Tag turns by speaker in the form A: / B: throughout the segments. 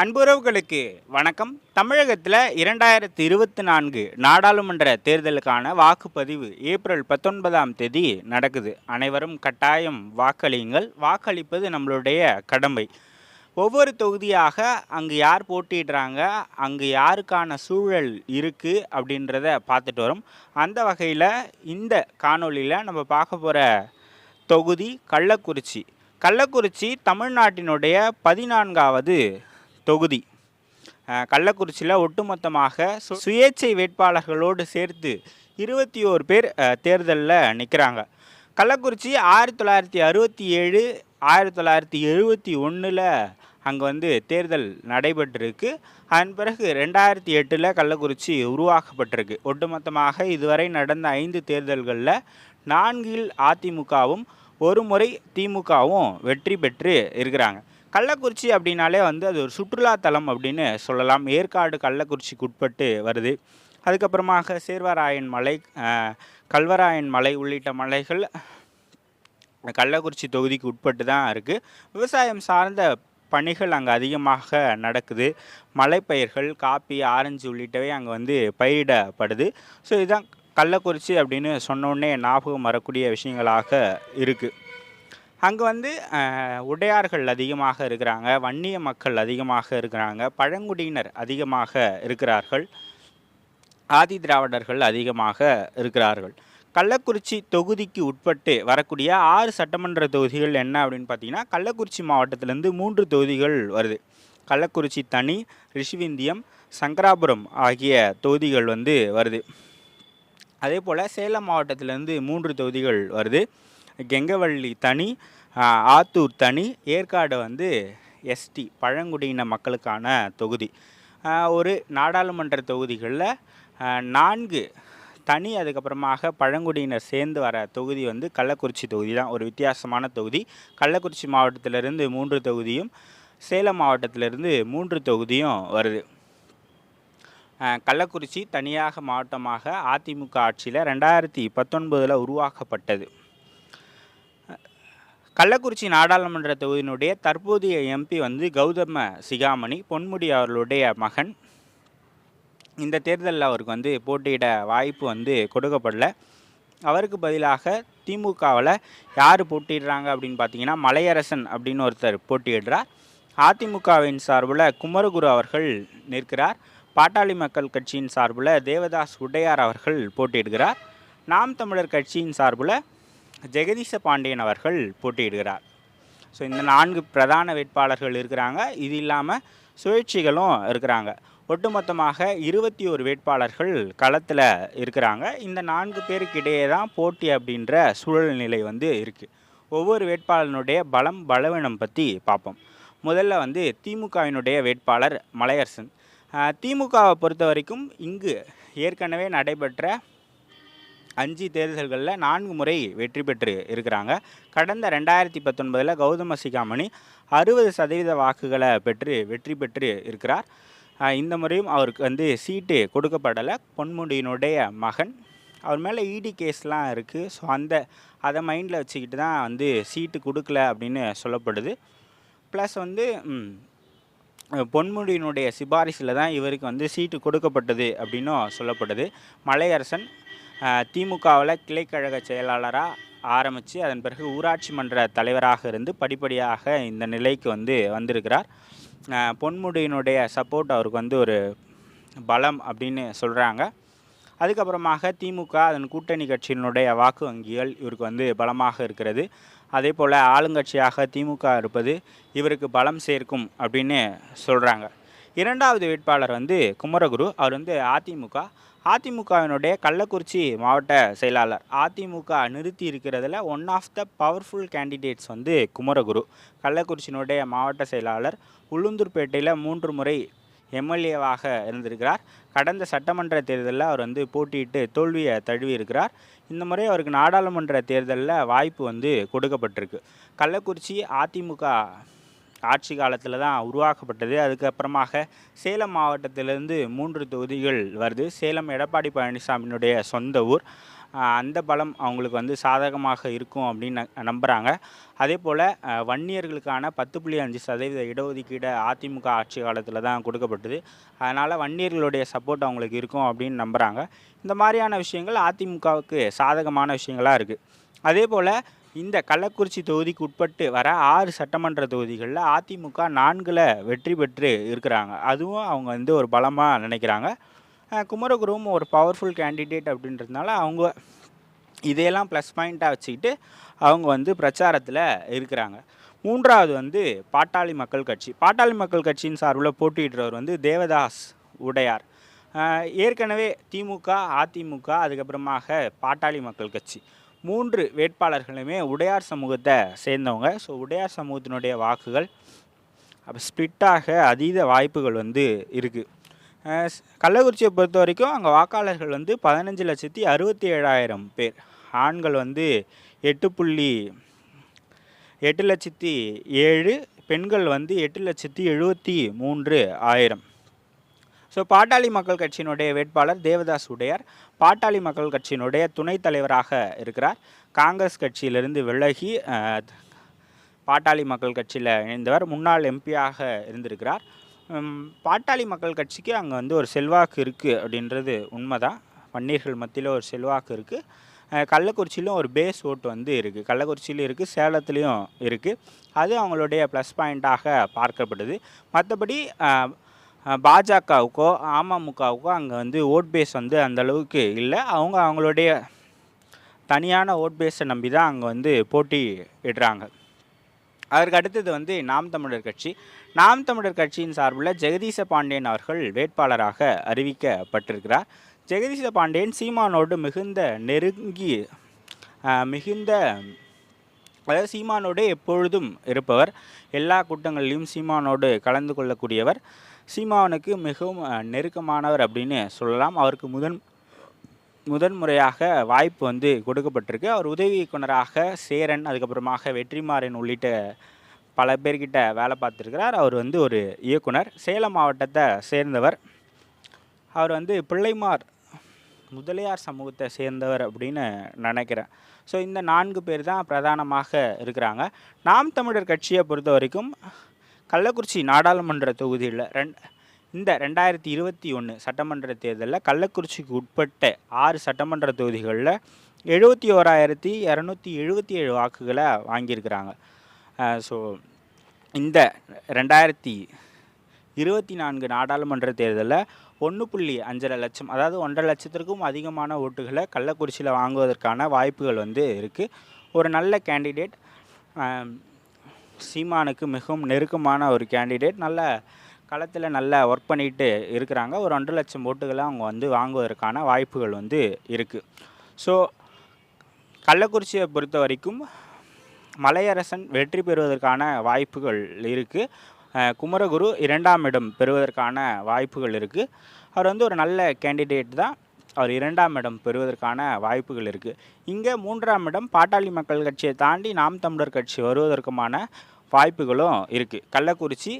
A: அன்புறவுகளுக்கு வணக்கம். தமிழகத்தில் இரண்டாயிரத்தி இருபத்தி நான்கு நாடாளுமன்ற தேர்தலுக்கான வாக்குப்பதிவு ஏப்ரல் பத்தொன்பதாம் தேதி நடக்குது. அனைவரும் கட்டாயம் வாக்களியுங்கள். வாக்களிப்பது நம்மளுடைய கடமை. ஒவ்வொரு தொகுதியாக அங்கு யார் போட்டிடுறாங்க அங்கு யாருக்கான சூழல் இருக்குது அப்படின்றத பார்த்துட்டு வரும். அந்த வகையில் இந்த காணொளியில் நம்ம பார்க்க போகிற தொகுதி கள்ளக்குறிச்சி. கள்ளக்குறிச்சி தமிழ்நாட்டினுடைய பதினான்காவது தொகுதி. கள்ளக்குறிச்சியில் ஒட்டுமொத்தமாக சு- சுயேட்சை வேட்பாளர்களோடு சேர்த்து இருபத்தி ஓரு பேர் தேர்தலில் நிற்கிறாங்க கள்ளக்குறிச்சி ஆயிரத்தி தொள்ளாயிரத்தி அறுபத்தி ஏழு ஆயிரத்தி தொள்ளாயிரத்தி எழுபத்தி ஒன்றில் அங்கே வந்து தேர்தல் நடைபெற்றிருக்கு. அதன் பிறகு ரெண்டாயிரத்தி எட்டில் கள்ளக்குறிச்சி உருவாக்கப்பட்டிருக்கு. ஒட்டுமொத்தமாக இதுவரை நடந்த ஐந்து தேர்தல்களில் நான்கில் அதிமுகவும் ஒரு முறை திமுகவும் வெற்றி பெற்று இருக்கிறாங்க. கள்ளக்குறிச்சி அப்படின்னாலே வந்து அது ஒரு சுற்றுலாத்தலம் அப்படின்னு சொல்லலாம். ஏற்காடு கள்ளக்குறிச்சிக்கு உட்பட்டு வருது. அதுக்கப்புறமாக சேர்வராயன் மலை கல்வராயன் மலை உள்ளிட்ட மலைகள் கள்ளக்குறிச்சி தொகுதிக்கு உட்பட்டு தான் இருக்குது விவசாயம் சார்ந்த பணிகள் அங்கே அதிகமாக நடக்குது. மலைப்பயிர்கள் காப்பி ஆரஞ்சு உள்ளிட்டவை அங்கே வந்து பயிரிடப்படுது. ஸோ இதுதான் கள்ளக்குறிச்சி அப்படின்னு சொன்னோடனே ஞாபகம் வரக்கூடிய விஷயங்களாக இருக்குது அங்கே வந்து உடையார்கள் அதிகமாக இருக்கிறாங்க வன்னிய மக்கள் அதிகமாக இருக்கிறாங்க பழங்குடியினர் அதிகமாக இருக்கிறார்கள் ஆதி திராவிடர்கள் அதிகமாக இருக்கிறார்கள். கள்ளக்குறிச்சி தொகுதிக்கு உட்பட்டு வரக்கூடிய ஆறு சட்டமன்ற தொகுதிகள் என்ன அப்படின்னு பார்த்தீங்கன்னா கள்ளக்குறிச்சி மாவட்டத்திலேருந்து மூன்று தொகுதிகள் வருது. கள்ளக்குறிச்சி தனி ரிஷிவிந்தியம் சங்கராபுரம் ஆகிய தொகுதிகள் வந்து வருது. அதே போல் சேலம் மாவட்டத்திலேருந்து மூன்று தொகுதிகள் வருது. கெங்கவள்ளி தனி ஆத்தூர் தனி ஏற்காடு வந்து எஸ்டி பழங்குடியின மக்களுக்கான தொகுதி. ஒரு நாடாளுமன்ற தொகுதிகளில் நான்கு தனி அதுக்கப்புறமாக பழங்குடியினர் சேர்ந்து வர தொகுதி வந்து கள்ளக்குறிச்சி தொகுதி தான். ஒரு வித்தியாசமான தொகுதி. கள்ளக்குறிச்சி மாவட்டத்திலிருந்து மூன்று தொகுதியும் சேலம் மாவட்டத்திலிருந்து மூன்று தொகுதியும் வருது. கள்ளக்குறிச்சி தனியாக மாவட்டமாக அதிமுக ஆட்சியில் ரெண்டாயிரத்தி பத்தொன்பதில் உருவாக்கப்பட்டது. கள்ளக்குறிச்சி நாடாளுமன்ற தொகுதியினுடைய தற்போதைய எம்பி வந்து கௌதம சிகாமணி பொன்முடி அவர்களுடைய மகன். இந்த தேர்தலில் அவருக்கு வந்து போட்டியிட வாய்ப்பு வந்து கொடுக்கப்படல. அவருக்கு பதிலாக திமுகவில் யார் போட்டிடுறாங்க அப்படின்னு பார்த்தீங்கன்னா மலையரசன் அப்படின்னு ஒருத்தர் போட்டியிடுறார். அதிமுகவின் சார்பில் குமரகுரு அவர்கள் நிற்கிறார். பாட்டாளி மக்கள் கட்சியின் சார்பில் தேவதாஸ் உடையார் அவர்கள் போட்டியிடுகிறார். நாம் தமிழர் கட்சியின் சார்பில் ஜெகதீஷ பாண்டியன் அவர்கள் போட்டியிடுகிறார். ஸோ இந்த நான்கு பிரதான வேட்பாளர்கள் இருக்கிறாங்க. இது இல்லாமல் சுயேட்சிகளும் இருக்கிறாங்க. ஒட்டுமொத்தமாக இருபத்தி ஒரு வேட்பாளர்கள் களத்தில் இருக்கிறாங்க. இந்த நான்கு பேருக்கு இடையே தான் போட்டி அப்படின்ற சூழல்நிலை வந்து இருக்குது ஒவ்வொரு வேட்பாளனுடைய பலம் பலவீனம் பற்றி பார்ப்போம். முதல்ல வந்து திமுகவினுடைய வேட்பாளர் மலையரசன். திமுகவை பொறுத்த வரைக்கும் இங்கு ஏற்கனவே நடைபெற்ற அஞ்சு தேர்தல்களில் நான்கு முறை வெற்றி பெற்று இருக்கிறாங்க. கடந்த ரெண்டாயிரத்தி பத்தொன்பதில் கௌதம சிகாமணி அறுபது சதவீத வாக்குகளை பெற்று வெற்றி பெற்று இருக்கிறார். இந்த முறையும் அவருக்கு வந்து சீட்டு கொடுக்கப்படலை. பொன்முடியினுடைய மகன். அவர் மேலே இடி கேஸ்லாம் இருக்குது ஸோ அந்த அதை மைண்டில் வச்சுக்கிட்டு தான் வந்து சீட்டு கொடுக்கல அப்படின்னு சொல்லப்படுது. ப்ளஸ் வந்து பொன்முடியினுடைய சிபாரிசில் தான் இவருக்கு வந்து சீட்டு கொடுக்கப்பட்டது அப்படின்னும் சொல்லப்படுது. மலையரசன் திமுகவில் கிளைக்கழக செயலாளராக ஆரம்பித்து அதன் பிறகு ஊராட்சி மன்ற தலைவராக இருந்து படிப்படியாக இந்த நிலைக்கு வந்து வந்திருக்கிறார். பொன்முடியினுடைய சப்போர்ட் அவருக்கு வந்து ஒரு பலம் அப்படின்னு சொல்கிறாங்க அதுக்கப்புறமாக திமுக அதன் கூட்டணி கட்சியினுடைய வாக்கு வங்கிகள் இவருக்கு வந்து பலமாக இருக்கிறது. அதே போல் ஆளுங்கட்சியாக திமுக இருப்பது இவருக்கு பலம் சேர்க்கும் அப்படின்னு சொல்கிறாங்க இரண்டாவது வேட்பாளர் வந்து குமரகுரு. அவர் வந்து அதிமுக. அதிமுகவினுடைய கள்ளக்குறிச்சி மாவட்ட செயலாளர். அதிமுக நிறுத்தி இருக்கிறதுல one of the powerful candidates வந்து குமரகுரு. கள்ளக்குறிச்சியினுடைய மாவட்ட செயலாளர். உளுந்தூர்பேட்டையில் மூன்று முறை எம்எல்ஏவாக இருந்திருக்கிறார். கடந்த சட்டமன்ற தேர்தலில் அவர் வந்து போட்டியிட்டு தோல்வியை தழுவி இருக்கிறார் இந்த முறை அவருக்கு நாடாளுமன்ற தேர்தலில் வாய்ப்பு வந்து கொடுக்கப்பட்டிருக்கு. கள்ளக்குறிச்சி அதிமுக ஆட்சி காலத்தில் தான் உருவாக்கப்பட்டது. அதுக்கப்புறமாக சேலம் மாவட்டத்திலிருந்து மூன்று தொகுதிகள் வருது. சேலம் எடப்பாடி பழனிசாமியினுடைய சொந்த ஊர். அந்த பலம் அவங்களுக்கு வந்து சாதகமாக இருக்கும் அப்படின்னு ந- நம்புகிறாங்க அதே போல் வன்னியர்களுக்கான பத்து புள்ளி அஞ்சு சதவீத இடஒதுக்கீடு அதிமுக ஆட்சி காலத்தில் தான் கொடுக்கப்பட்டது. அதனால் வன்னியர்களுடைய சப்போர்ட் அவங்களுக்கு இருக்கும் அப்படின்னு நம்புகிறாங்க இந்த மாதிரியான விஷயங்கள் அதிமுகவுக்கு சாதகமான விஷயங்களாக இருக்குது அதே போல் இந்த கள்ளக்குறிச்சி தொகுதிக்கு உட்பட்டு வர ஆறு சட்டமன்ற தொகுதிகளில் அதிமுக நான்கில் வெற்றி பெற்று இருக்கிறாங்க. அதுவும் அவங்க வந்து ஒரு பலமாக நினைக்கிறாங்க. குமரகுருவும் ஒரு பவர்ஃபுல் கேண்டிடேட் அப்படின்றதுனால அவங்க இதையெல்லாம் ப்ளஸ் பாயிண்ட்டாக வச்சுக்கிட்டு அவங்க வந்து பிரச்சாரத்தில் இருக்கிறாங்க. மூன்றாவது வந்து பாட்டாளி மக்கள் கட்சி. பாட்டாளி மக்கள் கட்சியின் சார்பில் போட்டியிடுறவர் வந்து தேவதாஸ் உடையார். ஏற்கனவே திமுக அதிமுக அதுக்கப்புறமாக பாட்டாளி மக்கள் கட்சி. மூன்று வேட்பாளர்களுமே உடையார் சமூகத்தை சேர்ந்தவங்க. ஸோ உடையார் சமூகத்தினுடைய வாக்குகள் அப்போ ஸ்ப்ளிட்டாக அதீத வாய்ப்புகள் வந்து இருக்குது கள்ளக்குறிச்சியை பொறுத்த வரைக்கும் அங்கே வாக்காளர்கள் வந்து பதினஞ்சு லட்சத்தி அறுபத்தி ஏழாயிரம் பேர். ஆண்கள் வந்து எட்டு புள்ளி எட்டு லட்சத்தி ஏழு பெண்கள் வந்து எட்டு லட்சத்தி எழுபத்தி மூன்று ஆயிரம். ஸோ பாட்டாளி மக்கள் கட்சியினுடைய வேட்பாளர் தேவதாஸ் உடையார் பாட்டாளி மக்கள் கட்சியினுடைய துணைத் தலைவராக இருக்கிறார். காங்கிரஸ் கட்சியிலிருந்து விலகி பாட்டாளி மக்கள் கட்சியில் இணைந்தவர் முன்னாள் எம்பியாக இருந்திருக்கிறார். பாட்டாளி மக்கள் கட்சிக்கு அங்கே வந்து ஒரு செல்வாக்கு இருக்குது அப்படின்றது உண்மைதான். பன்னீர்கள் மத்தியில் ஒரு செல்வாக்கு இருக்குது கள்ளக்குறிச்சியிலும் ஒரு பேஸ் ஓட்டு வந்து இருக்குது கள்ளக்குறிச்சியிலும் இருக்குது சேலத்துலேயும் இருக்குது அது அவங்களுடைய ப்ளஸ் பாயிண்ட்டாக பார்க்கப்படுது. மற்றபடி பாஜகவுக்கோ அமமுகவுக்கோ அங்கே வந்து ஓட் பேஸ் வந்து அந்த அளவுக்கு இல்லை. அவங்க அவங்களுடைய தனியான ஓட் பேஸை நம்பி தான் அங்கே வந்து போட்டி இடுறாங்க அதற்கு அடுத்தது வந்து நாம் தமிழர் கட்சி. நாம் தமிழர் கட்சியின் சார்பில் ஜெகதீச பாண்டியன் அவர்கள் வேட்பாளராக அறிவிக்கப்பட்டிருக்கிறார். ஜெகதீச பாண்டியன் சீமானோடு மிகுந்த நெருங்கி மிகுந்த அதாவது சீமானோடு எப்பொழுதும் இருப்பவர். எல்லா கூட்டங்களிலும் சீமானோடு கலந்து கொள்ளக்கூடியவர். சீமாவனுக்கு மிகவும் நெருக்கமானவர் அப்படின்னு சொல்லலாம். அவருக்கு முதன் முதன் முறையாக வாய்ப்பு வந்து கொடுக்கப்பட்டிருக்கு. அவர் உதவி இயக்குனராக சேரன் அதுக்கப்புறமாக வெற்றிமாறன் உள்ளிட்ட பல பேர்கிட்ட வேலை பார்த்துருக்கிறார். அவர் வந்து ஒரு இயக்குனர். சேலம் மாவட்டத்தை சேர்ந்தவர். அவர் வந்து பிள்ளைமார் முதலியார் சமூகத்தை சேர்ந்தவர் அப்படின்னு நினைக்கிறேன். ஸோ இந்த நான்கு பேர் தான் பிரதானமாக இருக்கிறாங்க. நாம் தமிழர் கட்சியை பொறுத்த வரைக்கும் கள்ளக்குறிச்சி நாடாளுமன்ற தொகுதியில் ரெண் இந்த ரெண்டாயிரத்தி இருபத்தி ஒன்று சட்டமன்ற தேர்தலில் கள்ளக்குறிச்சிக்கு உட்பட்ட ஆறு சட்டமன்ற தொகுதிகளில் எழுபத்தி ஓராயிரத்தி இரநூத்தி எழுபத்தி ஏழு வாக்குகளை வாங்கியிருக்கிறாங்க. ஸோ இந்த ரெண்டாயிரத்தி இருபத்தி நான்கு நாடாளுமன்ற தேர்தலில் ஒன்று புள்ளி அஞ்சரை லட்சம் அதாவது ஒன்றரை லட்சத்திற்கும் அதிகமான ஓட்டுகளை கள்ளக்குறிச்சியில் வாங்குவதற்கான வாய்ப்புகள் வந்து இருக்குது ஒரு நல்ல கேண்டிடேட் சீமானுக்கு மிகவும் நெருக்கமான ஒரு கேண்டிடேட் நல்ல களத்தில் நல்லா ஒர்க் பண்ணிட்டு இருக்கிறாங்க. ஒரு ஒன்றரை லட்சம் ஓட்டுகளை அவங்க வந்து வாங்குவதற்கான வாய்ப்புகள் வந்து இருக்குது ஸோ கள்ளக்குறிச்சியை பொறுத்த வரைக்கும் மலையரசன் வெற்றி பெறுவதற்கான வாய்ப்புகள் இருக்குது குமரகுரு இரண்டாம் இடம் பெறுவதற்கான வாய்ப்புகள் இருக்குது அவர் வந்து ஒரு நல்ல கேண்டிடேட் தான். அவர் இரண்டாம் இடம் பெறுவதற்கான வாய்ப்புகள் இருக்குது இங்கே மூன்றாம் இடம் பாட்டாளி மக்கள் கட்சியை தாண்டி நாம் தமிழர் கட்சி வருவதற்குமான வாய்ப்புகளும் இருக்குது கள்ளக்குறிச்சி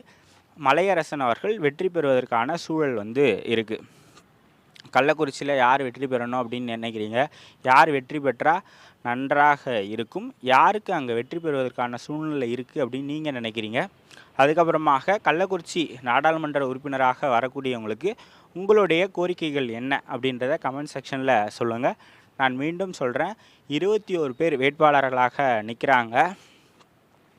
A: மலையரசன் அவர்கள் வெற்றி பெறுவதற்கான சூழல் வந்து இருக்குது கள்ளக்குறிச்சியில் யார் வெற்றி பெறணும் அப்படின்னு நினைக்கிறீங்க? யார் வெற்றி பெற்றால் நன்றாக இருக்கும்? யாருக்கு அங்கே வெற்றி பெறுவதற்கான சூழ்நிலை இருக்குது அப்படின்னு நீங்கள் நினைக்கிறீங்க? அதுக்கப்புறமாக கள்ளக்குறிச்சி நாடாளுமன்ற உறுப்பினராக வரக்கூடியவங்களுக்கு உங்களுடைய கோரிக்கைகள் என்ன அப்படின்றத கமெண்ட் செக்ஷனில் சொல்லுங்கள் நான் மீண்டும் சொல்கிறேன் இருபத்தி ஒரு பேர் வேட்பாளர்களாக நிற்கிறாங்க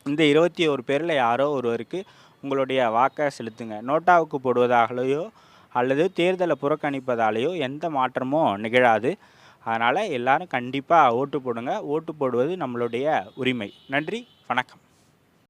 A: இந்த இருபத்தி ஒரு பேரில் யாரோ ஒருவருக்கு உங்களுடைய வாக்கை செலுத்துங்க. நோட்டாவுக்கு போடுவதாகலையோ அல்லது தேர்தலை புறக்கணிப்பதாலேயோ எந்த மாற்றமும் நிகழாது. அதனால் எல்லாரும் கண்டிப்பாக ஓட்டு போடுங்க. ஓட்டு போடுவது நம்மளுடைய உரிமை. நன்றி. வணக்கம்.